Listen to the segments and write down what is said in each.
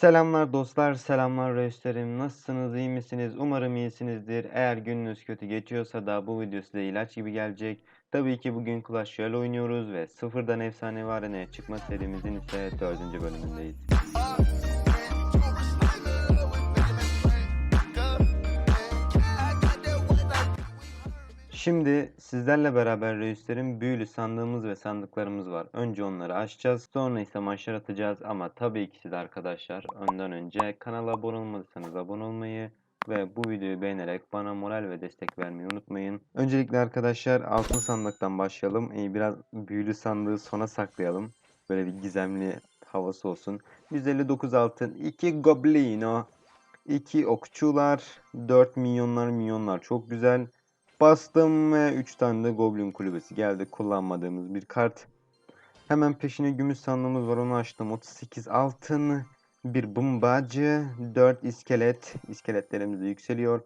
Selamlar dostlar, selamlar reislerim. Nasılsınız, iyi misiniz? Umarım iyisinizdir. Eğer gününüz kötü geçiyorsa da bu video size ilaç gibi gelecek. Tabii ki bugün Clash Royale oynuyoruz ve sıfırdan efsanevi arenaya çıkma serimizin ise dördüncü bölümündeyiz. Şimdi sizlerle beraber reislerin büyülü sandığımız ve sandıklarımız var. Önce onları açacağız. Sonra ise maçlar atacağız. Ama tabii ki siz arkadaşlar önden önce kanala abone olmadıysanız abone olmayı ve bu videoyu beğenerek bana moral ve destek vermeyi unutmayın. Öncelikle arkadaşlar altın sandıktan başlayalım. Ee, biraz büyülü sandığı sona saklayalım. Böyle bir gizemli havası olsun. 159 altın, 2 goblino, 2 okçular, 4 milyonlar milyonlar çok güzel. Bastım ve 3 tane de Goblin kulübesi geldi. Kullanmadığımız bir kart. Hemen peşine gümüş sandığımız var. Onu açtım. 38 altın. Bir bombacı. 4 iskelet. İskeletlerimiz yükseliyor.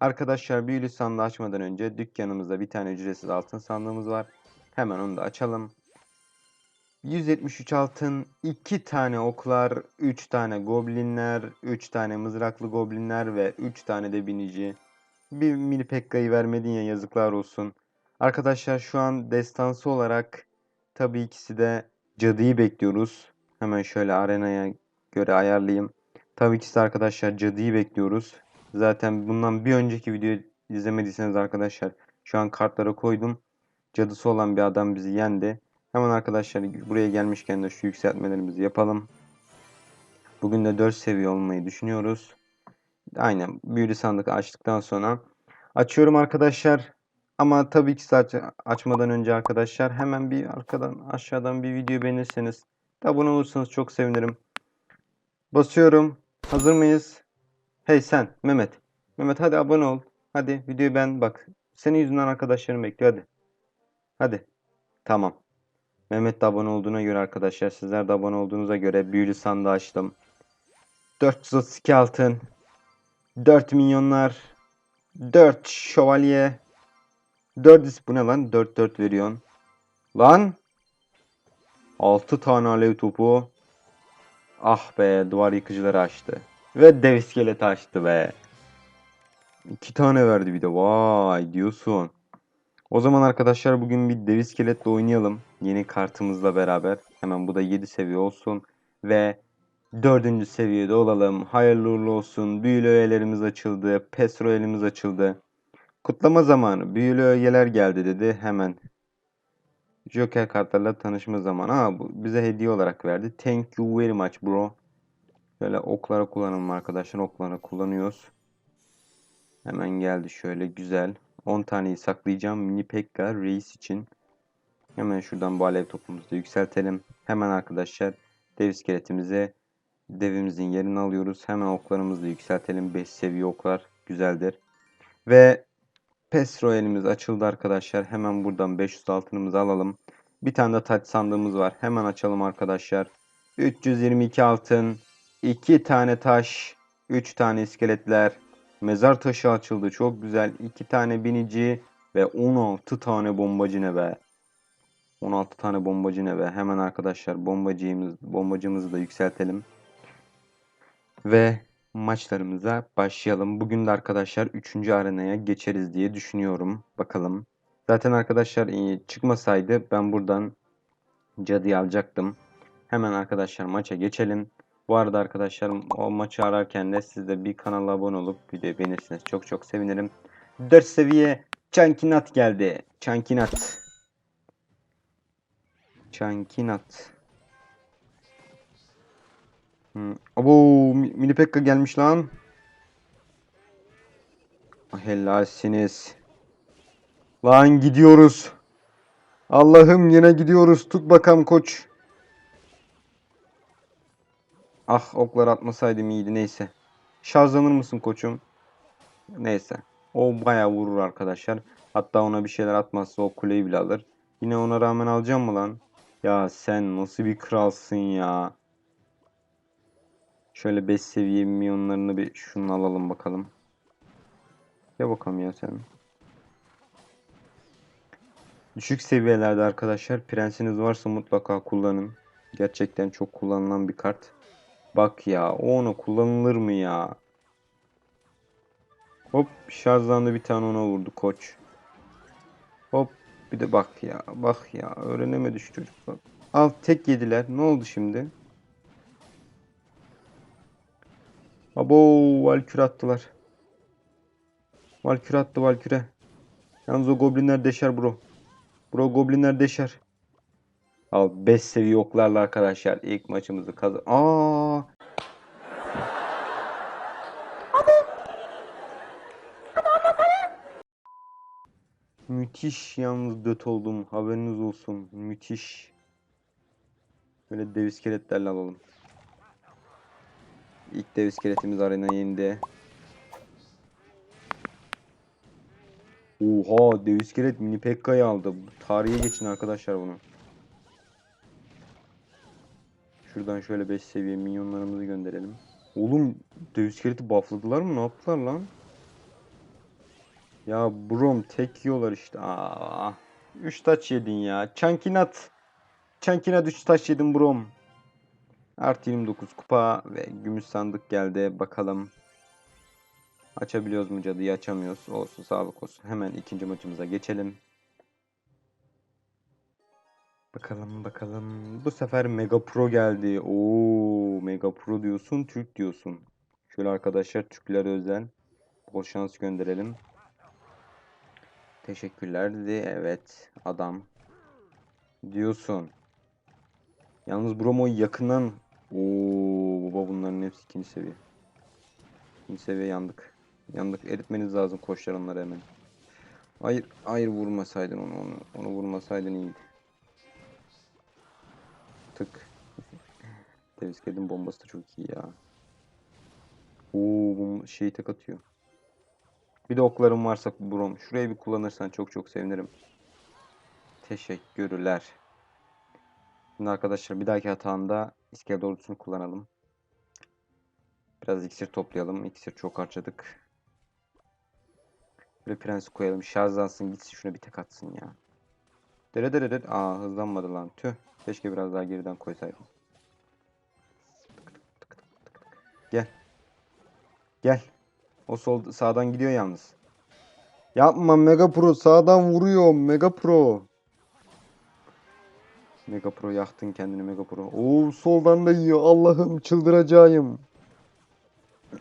Arkadaşlar büyülü sandığı açmadan önce dükkanımızda bir tane ücretsiz altın sandığımız var. Hemen onu da açalım. 173 altın, 2 tane oklar, 3 tane goblinler, 3 tane mızraklı goblinler ve 3 tane de binici. Bir mini Pekka'yı vermedin ya yazıklar olsun. Arkadaşlar şu an destansı olarak tabii ikisi de cadıyı bekliyoruz. Hemen şöyle arenaya göre ayarlayayım. Tabii de arkadaşlar cadıyı bekliyoruz. Zaten bundan bir önceki videoyu izlemediyseniz arkadaşlar şu an kartlara koydum. Cadısı olan bir adam bizi yendi. Hemen arkadaşlar buraya gelmişken de şu yükseltmelerimizi yapalım. Bugün de 4 seviye olmayı düşünüyoruz. Aynen büyülü sandık açtıktan sonra açıyorum arkadaşlar. Ama tabii ki aç açmadan önce arkadaşlar hemen bir arkadan aşağıdan bir video beğenirseniz abone olursanız çok sevinirim. Basıyorum. Hazır mıyız? Hey sen Mehmet. Mehmet hadi abone ol. Hadi videoyu ben bak. Senin yüzünden arkadaşlarım bekliyor hadi. Hadi. Tamam. Mehmet de abone olduğuna göre arkadaşlar sizler de abone olduğunuza göre büyülü sandığı açtım. 432 altın. 4 milyonlar. 4 şövalye. 4 is bu ne lan? 4 4 veriyorsun. Lan. 6 tane alev topu. Ah be duvar yıkıcıları açtı. Ve dev iskeleti açtı be. 2 tane verdi bir de. Vay diyorsun. O zaman arkadaşlar bugün bir dev iskeletle oynayalım. Yeni kartımızla beraber. Hemen bu da 7 seviye olsun. Ve Dördüncü seviyede olalım. Hayırlı uğurlu olsun. Büyülü öğelerimiz açıldı. Pesro elimiz açıldı. Kutlama zamanı. Büyülü öğeler geldi dedi. Hemen Joker kartlarla tanışma zamanı. Aa, bu bize hediye olarak verdi. Thank you very much bro. Şöyle oklara kullanalım arkadaşlar. Oklara kullanıyoruz. Hemen geldi şöyle güzel. 10 taneyi saklayacağım. Mini Pekka reis için. Hemen şuradan bu alev topumuzu da yükseltelim. Hemen arkadaşlar dev iskeletimize devimizin yerini alıyoruz. Hemen oklarımızı yükseltelim. 5 seviye oklar güzeldir. Ve PES Royal'imiz açıldı arkadaşlar. Hemen buradan 500 altınımızı alalım. Bir tane de taç sandığımız var. Hemen açalım arkadaşlar. 322 altın, 2 tane taş, 3 tane iskeletler, mezar taşı açıldı. Çok güzel. 2 tane binici ve 16 tane bombacı ne be. 16 tane bombacı ne be. Hemen arkadaşlar bombacımız, bombacımızı da yükseltelim ve maçlarımıza başlayalım. Bugün de arkadaşlar 3. arenaya geçeriz diye düşünüyorum. Bakalım. Zaten arkadaşlar e, çıkmasaydı ben buradan cadıyı alacaktım. Hemen arkadaşlar maça geçelim. Bu arada arkadaşlar o maçı ararken de siz de bir kanala abone olup videoyu beğenirseniz çok çok sevinirim. 4 seviye Çankinat geldi. Çankinat. Çankinat. Hmm. Abo mini Pekka gelmiş lan. Ah, Helalsiniz. Lan gidiyoruz. Allah'ım yine gidiyoruz. Tut bakalım koç. Ah oklar atmasaydım iyiydi neyse. Şarjlanır mısın koçum? Neyse. O bayağı vurur arkadaşlar. Hatta ona bir şeyler atmazsa o kuleyi bile alır. Yine ona rağmen alacağım mı lan? Ya sen nasıl bir kralsın ya. Şöyle 5 seviye milyonlarını bir şunu alalım bakalım. Ya bakalım ya sen. Düşük seviyelerde arkadaşlar prensiniz varsa mutlaka kullanın. Gerçekten çok kullanılan bir kart. bak ya. O ona kullanılır mı ya? Hop şarjlandı bir tane ona vurdu koç. Hop bir de bak ya. Bak ya. Öğrenemedi şu çocuk. Al tek yediler. Ne oldu şimdi? Abo Valkür attılar. Valkür attı Valkür'e. Yalnız o goblinler deşer bro. Bro goblinler deşer. Al 5 seviye oklarla arkadaşlar ilk maçımızı kazan. Aa! Müthiş yalnız döt oldum. Haberiniz olsun. Müthiş. Böyle dev iskeletlerle alalım. İlk dev iskeletimiz arena indi. Oha dev iskelet mini Pekka'yı aldı. Tarihe geçin arkadaşlar bunu. Şuradan şöyle 5 seviye minyonlarımızı gönderelim. Oğlum dev iskeleti buffladılar mı? Ne yaptılar lan? Ya brom tek yiyorlar işte. Aa, 3 taç yedin ya. Çankinat. Çankinat 3 taç yedin brom. Artı 29 kupa ve gümüş sandık geldi. Bakalım. Açabiliyoruz mu cadıyı? Açamıyoruz. Olsun sağlık olsun. Hemen ikinci maçımıza geçelim. Bakalım bakalım. Bu sefer Mega Pro geldi. Oo, Mega Pro diyorsun, Türk diyorsun. Şöyle arkadaşlar Türklere özel bol şans gönderelim. Teşekkürler dedi. Evet, adam diyorsun. Yalnız Bromo yakından Oo, baba bunların hepsi ikinci seviye. İkinci seviye yandık. Yandık. Eritmeniz lazım koçlar onları hemen. Hayır, hayır vurmasaydın onu, onu. Onu vurmasaydın iyiydi. Tık. Davis Ked'in bombası da çok iyi ya. Oo, bu şey tek atıyor. Bir de oklarım varsa Brom. Şurayı bir kullanırsan çok çok sevinirim. Teşekkürler. Şimdi arkadaşlar bir dahaki hatanda iskelet ordusunu kullanalım. Biraz iksir toplayalım. İksir çok harcadık. Böyle prensi koyalım. Şarjlansın gitsin şuna bir tek atsın ya. Dere dere dere. Aa hızlanmadı lan. Tüh. Keşke biraz daha geriden koysaydım. Gel. Gel. O sol sağdan gidiyor yalnız. Yapma Mega Pro sağdan vuruyor Mega Pro. Mega Pro yaktın kendini Mega Pro. Oo soldan da yiyor. Allah'ım çıldıracağım.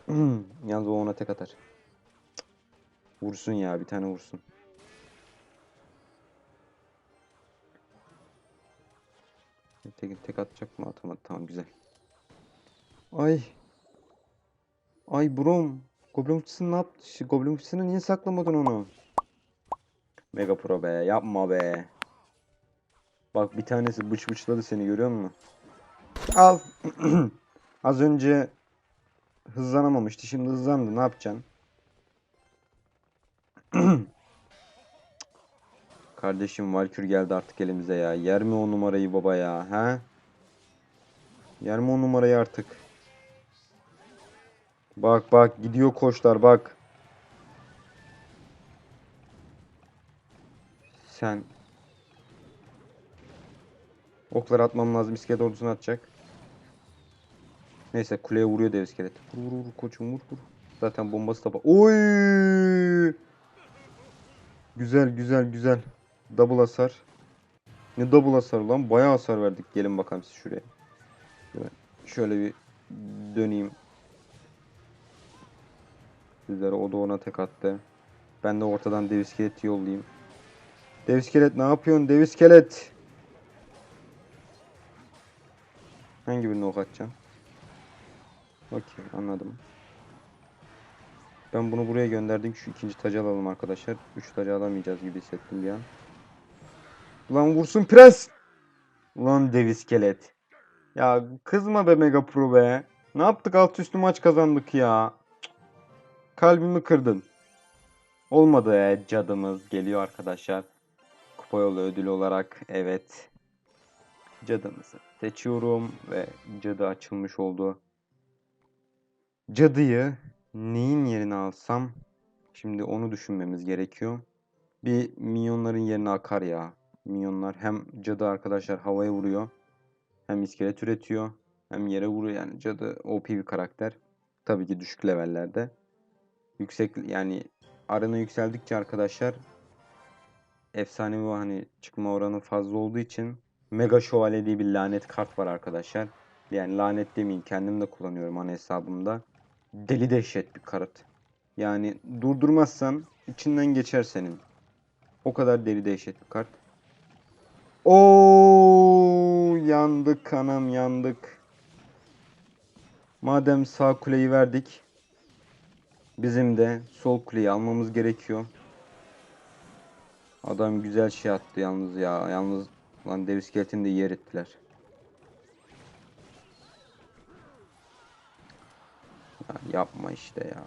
Yalnız o ona tek atar. Vursun ya bir tane vursun. Tek, tek atacak mı? Atamadı. Tamam güzel. Ay. Ay brom. Goblin fıçısını ne yaptı? Goblin fıçısını niye saklamadın onu? Mega Pro be. Yapma be. Bak bir tanesi bıç bıçladı seni görüyor musun? Al. Az önce hızlanamamıştı. Şimdi hızlandı. Ne yapacaksın? Kardeşim Valkür geldi artık elimize ya. Yer mi o numarayı baba ya? He? Yer mi o numarayı artık? Bak bak gidiyor koçlar bak. Sen Okları atmam lazım. İskelet ordusunu atacak. Neyse kuleye vuruyor dev iskelet. Vur vur vur koçum vur vur. Zaten bombası da Oy! Güzel güzel güzel. Double hasar. Ne double hasar lan? Bayağı hasar verdik. Gelin bakalım siz şuraya. Şöyle, bir döneyim. Sizlere o da ona tek attı. Ben de ortadan dev iskeleti yollayayım. Dev iskelet ne yapıyorsun? Dev iskelet. Hangi birini ok atacağım? Okey anladım. Ben bunu buraya gönderdim. Şu ikinci tacı alalım arkadaşlar. Üç tacı alamayacağız gibi hissettim bir an. Ulan vursun prens. Ulan dev iskelet. Ya kızma be Mega Pro be. Ne yaptık alt üstü maç kazandık ya. Kalbimi kırdın. Olmadı e, cadımız geliyor arkadaşlar. Kupa yolu ödülü olarak evet. Cadımızı seçiyorum ve cadı açılmış oldu. Cadıyı neyin yerine alsam? Şimdi onu düşünmemiz gerekiyor. Bir minyonların yerine akar ya. Minyonlar hem cadı arkadaşlar havaya vuruyor. Hem iskelet üretiyor. Hem yere vuruyor yani. Cadı OP bir karakter. Tabii ki düşük levellerde. Yüksek yani arena yükseldikçe arkadaşlar efsanevi hani çıkma oranı fazla olduğu için Mega Şövalye diye bir lanet kart var arkadaşlar. Yani lanet demeyeyim kendim de kullanıyorum ana hesabımda. Deli dehşet bir kart. Yani durdurmazsan içinden geçer senin. O kadar deli dehşet bir kart. Oo yandık anam yandık. Madem sağ kuleyi verdik. Bizim de sol kuleyi almamız gerekiyor. Adam güzel şey attı yalnız ya. Yalnız lan dev iskeletini de yer ettiler. Ya yapma işte ya.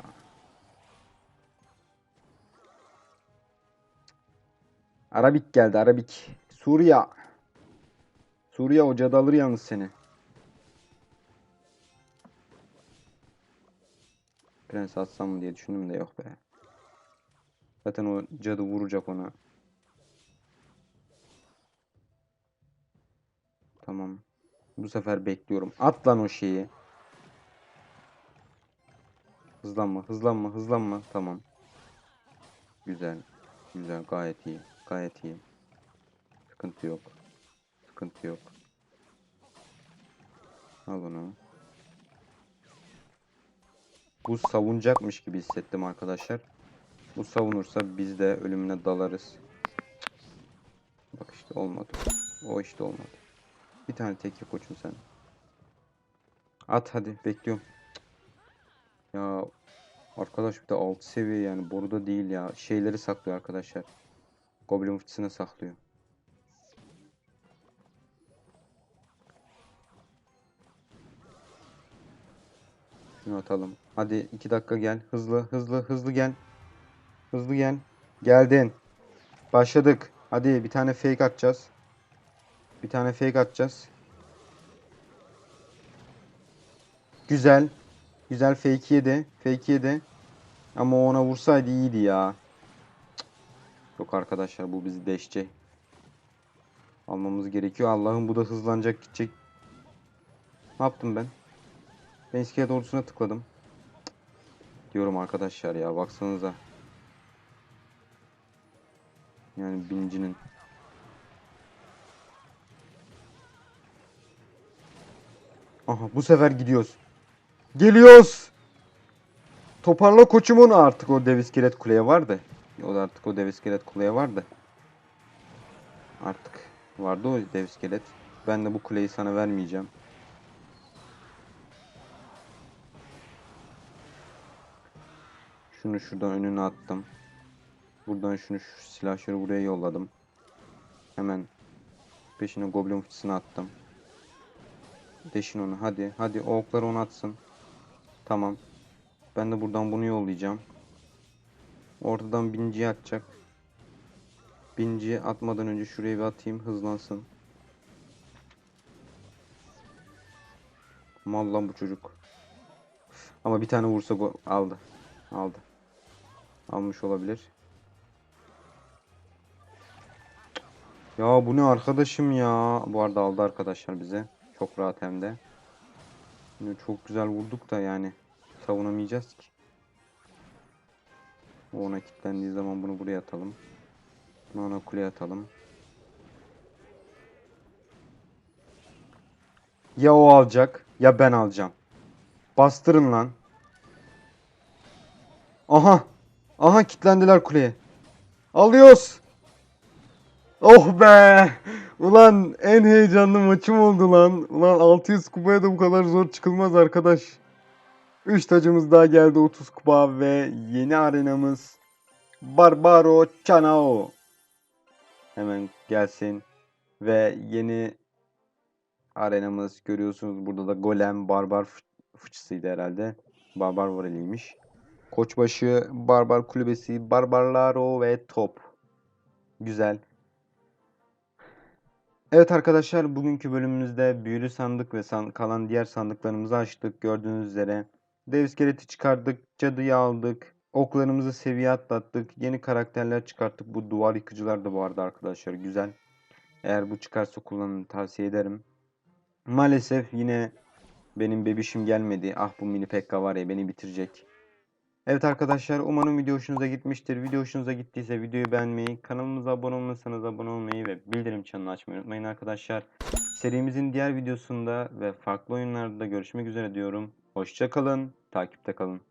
Arabik geldi Arabik. Suriye. Suriye o cadı alır yalnız seni. Prens atsam mı diye düşündüm de yok be. Zaten o cadı vuracak ona. Bu sefer bekliyorum. At lan o şeyi. Hızlanma, hızlanma, hızlanma. Tamam. Güzel. Güzel, gayet iyi. Gayet iyi. Sıkıntı yok. Sıkıntı yok. Al onu. Bu savunacakmış gibi hissettim arkadaşlar. Bu savunursa biz de ölümüne dalarız. Bak işte olmadı. O işte olmadı. Bir tane tek ye koçum sen. At hadi bekliyorum. Ya arkadaş bir de 6 seviye yani boruda değil ya. Şeyleri saklıyor arkadaşlar. Goblin fıçısını saklıyor. Şunu atalım. Hadi 2 dakika gel. Hızlı hızlı hızlı gel. Hızlı gel. Geldin. Başladık. Hadi bir tane fake atacağız. Bir tane fake atacağız. Güzel. Güzel fake yedi. Fake yedi. Ama ona vursaydı iyiydi ya. Yok arkadaşlar bu bizi deşecek. Almamız gerekiyor. Allah'ım bu da hızlanacak gidecek. Ne yaptım ben? Ben iskelet ordusuna tıkladım. Diyorum arkadaşlar ya baksanıza. Yani binicinin. Aha bu sefer gidiyoruz. Geliyoruz. Toparla koçumun artık o dev iskelet kuleye vardı. O da artık o dev iskelet kuleye vardı. Artık vardı o dev iskelet. Ben de bu kuleyi sana vermeyeceğim. Şunu şuradan önüne attım. Buradan şunu şu silahşörü buraya yolladım. Hemen peşine goblin fıçısını attım. Deşin onu hadi. Hadi o okları ona atsın. Tamam. Ben de buradan bunu yollayacağım. Ortadan binciyi atacak. Binciyi atmadan önce şuraya bir atayım hızlansın. Mal lan bu çocuk. Ama bir tane vursa aldı. Aldı. Almış olabilir. Ya bu ne arkadaşım ya. Bu arada aldı arkadaşlar bize. Çok rahat hem de. Yine çok güzel vurduk da yani. Savunamayacağız ki. O ona kilitlendiği zaman bunu buraya atalım. Bunu ana kuleye atalım. Ya o alacak ya ben alacağım. Bastırın lan. Aha. Aha kilitlendiler kuleye. Alıyoruz. Oh be. Ulan en heyecanlı maçım oldu lan. Ulan 600 kupaya da bu kadar zor çıkılmaz arkadaş. 3 tacımız daha geldi 30 kupa ve yeni arenamız Barbaro Chanao. Hemen gelsin. Ve yeni arenamız görüyorsunuz burada da Golem Barbar fı- fıçısıydı herhalde. Barbar Vareliymiş. Koçbaşı, Barbar Kulübesi, Barbarlaro ve Top. Güzel. Evet arkadaşlar bugünkü bölümümüzde büyülü sandık ve san- kalan diğer sandıklarımızı açtık. Gördüğünüz üzere dev iskeleti çıkardık, cadıyı aldık, oklarımızı seviye atlattık, yeni karakterler çıkarttık. Bu duvar yıkıcılar da bu arada arkadaşlar güzel. Eğer bu çıkarsa kullanın tavsiye ederim. Maalesef yine Benim bebişim gelmedi. Ah bu mini pekka var ya beni bitirecek. Evet arkadaşlar umarım video hoşunuza gitmiştir. Video hoşunuza gittiyse videoyu beğenmeyi, kanalımıza abone olmasanız abone olmayı ve bildirim çanını açmayı unutmayın arkadaşlar. Serimizin diğer videosunda ve farklı oyunlarda görüşmek üzere diyorum. Hoşça kalın, takipte kalın.